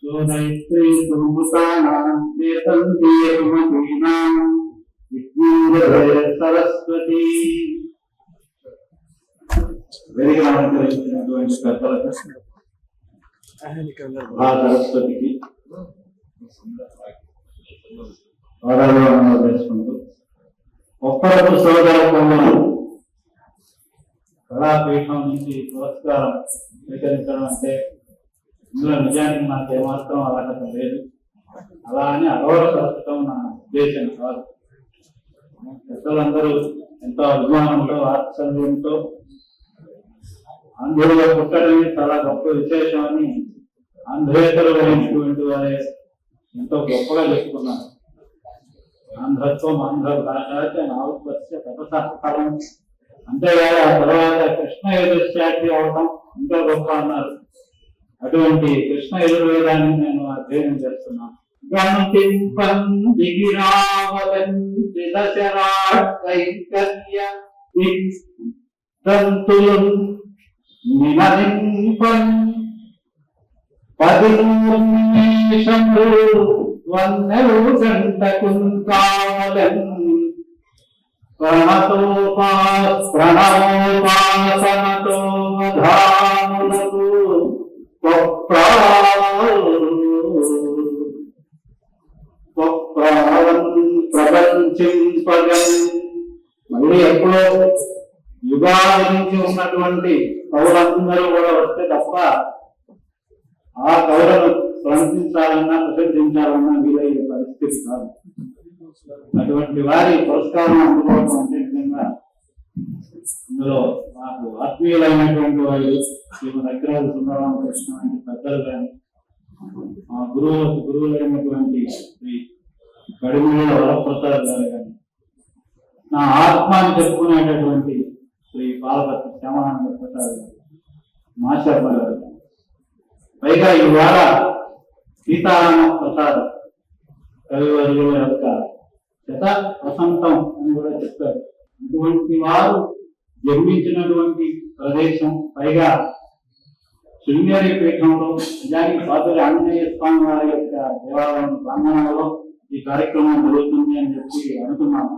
సోదైత్రీ సుమృతానాం వేతంతి యమతీనాం విజ్ఞాన సరస్వతి. వేదిక అలంకరించినటువంటి పెద్దలకు ఆ సరస్వతికి ఆరాధన చేసుకుంటూ ఒక్కరకు సోదరత్వంలో కళాపీఠం నుంచి పురస్కారం స్వీకరించడం అంటే ఇందులో నిజానికి నాకు ఏమాత్రం అర్హత లేదు. అలా అని అగౌరవపరచడం నా ఉద్దేశం కాదు. పెద్దలందరూ ఎంతో అభిమానంతో వాత్సల్యంతో ఆంధ్రులుగా పుట్టడం చాలా గొప్ప విశేషం అని ఆంధ్రేతరులు వహించుకుంటూ వారే ఎంతో గొప్పగా చెప్పుకున్నారు. ఆంధ్రత్వం ఆంధ్ర భాష నాలుగు తపసఫలం అంతేగాని ఆ తర్వాత కృష్ణ ఎదురుశాఖి అవడం ఇంకా గొప్ప అన్నారు. అటువంటి కృష్ణ యజుర్వేదాన్ని నేను అధ్యయనం చేస్తున్నాను గణతింపం దిగిరావలం కైకర్య కావలం ప్రణతోపా ప్రణవోపాసనతో మళ్ళీ ఎప్పుడో యుగాల నుంచి ఉన్నటువంటి కవులందరూ కూడా వస్తే తప్ప ఆ కవులను ప్రశంసించాలన్నా ప్రశంసించాలన్నా వీలయ్యే పరిస్థితి కాదు. అటువంటి వారి పురస్కారం అందుకోవడం అంటే నిజంగా ఇందులో నాకు ఆత్మీయులైనటువంటి వాళ్ళు శ్రీమద్ అగ్రహార సుందరరామకృష్ణ వంటి పెద్దలు కానీ మా గురువు గురువులైనటువంటి శ్రీ కడిమూల వరప్రసాద్ గారు కానీ నా ఆత్మ అని చెప్పుకునేటటువంటి శ్రీ పాలపతి శ్యామానంద ప్రసాద్ గారు మాచర్ల గారు పైగా ఇవాళ సీతారామ ప్రసాద్ కవివర్యుల యొక్క శత వసంతం అని కూడా చెప్తారు. ఇటువంటి వారు జన్మించినటువంటి ప్రదేశం పైగా శృంగేరి పీఠంలో నిజానికి పాతురి ఆంజనేయ స్వామి వారి యొక్క దేవాలయం ప్రాంగణంలో ఈ కార్యక్రమం జరుగుతుంది అని చెప్పి అనుకున్నాము.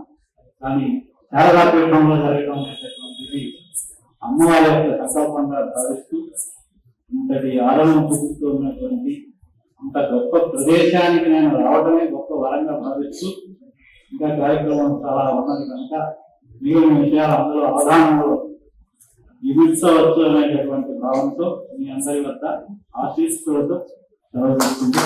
కానీ శారదా పీఠంలో జరగడం అనేటటువంటిది అమ్మవారి యొక్క సంకల్పంగా భావిస్తూ ఇంతటి ఆదరణ చూపుతూ ఉన్నటువంటి అంత గొప్ప ప్రదేశానికి నేను రావడమే గొప్ప వరంగా భావిస్తూ ఇంకా కార్యక్రమం చాలా ఉన్నది కనుక మిగిలిన విషయాలు అందులో అవధానంలో విభిత్సవచ్చు అనేటటువంటి భావంతో మీ అందరి వద్ద ఆశీస్సులతో సెలవు తీసుకుంటూ